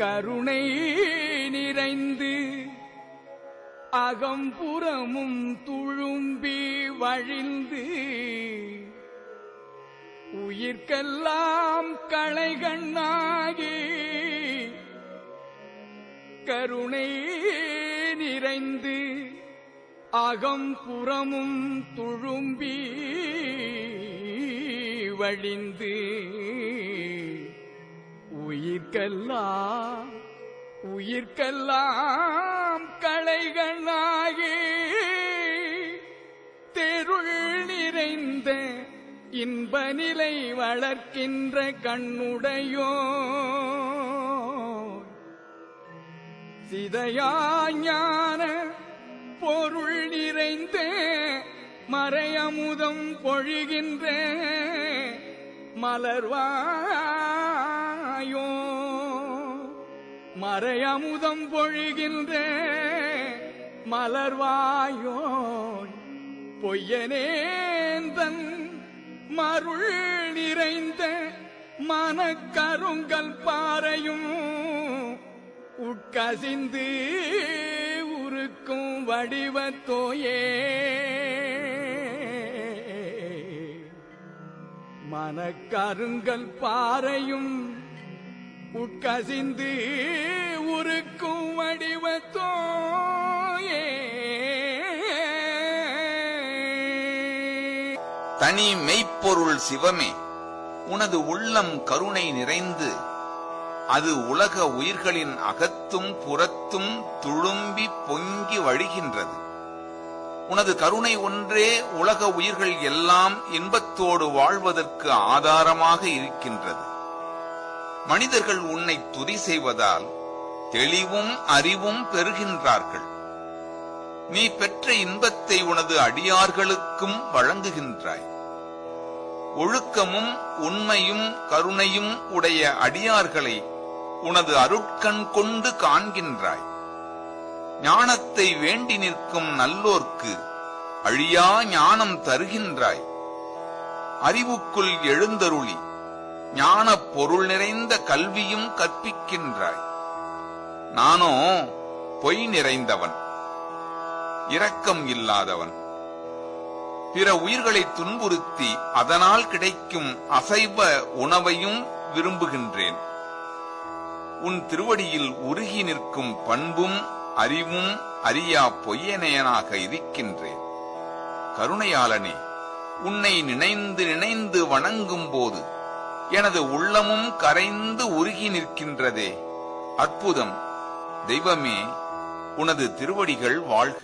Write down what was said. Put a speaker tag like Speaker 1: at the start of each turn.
Speaker 1: கருணை நிறைந்து அகம்புறமும் துழும்பி வழிந்து உயிர்க்கெல்லாம் களைகண்ணாகி கருணை நிறைந்து அகம்புறமும் துழும்பி வழிந்து உயிர்க்கெல்லாம் உயிர்க்கெல்லாம் களைகளாகி தெருள் நிறைந்த இன்ப நிலை வளர்க்கின்ற கண்ணுடையோ சிதையாஞான பொருள் நிறைந்த மறையமுதம் பொழிகின்ற மலர்வா மலர்வாயோ மறையமுதம் பொழிகின்ற மலர்வாயோ பொய்யனேந்தன் மருள் நிறைந்த மனக்கருங்கல் பாறையும் உட்கசிந்து உருக்கும் வடிவத்தோயே மனக்கருங்கல் பாறையும் உட்கசிந்து உருக்கும் வடிவத்தோயே.
Speaker 2: தனி மெய்ப்பொருள் சிவமே உனது உள்ளம் கருணை நிறைந்து அது உலக உயிர்களின் அகத்தும் புறத்தும் துளும்பி பொங்கி வழிகின்றது. உனது கருணை ஒன்றே உலக உயிர்கள் எல்லாம் இன்பத்தோடு வாழ்வதற்கு ஆதாரமாக இருக்கின்றது. மனிதர்கள் உன்னை துதி செய்வதால் தெளிவும் அறிவும் பெறுகின்றார்கள். நீ பெற்ற இன்பத்தை உனது அடியார்களுக்கும் வழங்குகின்றாய். ஒழுக்கமும் உண்மையும் கருணையும் உடைய அடியார்களை உனது அருட்கண் கொண்டு காண்கின்றாய். ஞானத்தை வேண்டி நிற்கும் நல்லோர்க்கு அழியா ஞானம் தருகின்றாய். அறிவுக்குள் எழுந்தருளி ஞானப் பொருள் நிறைந்த கல்வியும் கற்பிக்கின்றாய். நானோ பொய் நிறைந்தவன் இரக்கம் இல்லாதவன். பிற உயிர்களை துன்புறுத்தி அதனால் கிடைக்கும் அசைவ உணவையும் விரும்புகின்றேன். உன் திருவடியில் உருகி நிற்கும் பண்பும் அறிவும் அறியா பொய்யனையனாக இருக்கின்றேன். கருணையாளனே உன்னை நினைந்து நினைந்து வணங்கும் போது எனது உள்ளமும் கரைந்து உருகி நிற்கின்றதே. அற்புதம். தெய்வமே உனது திருவடிகள் வாழ்க.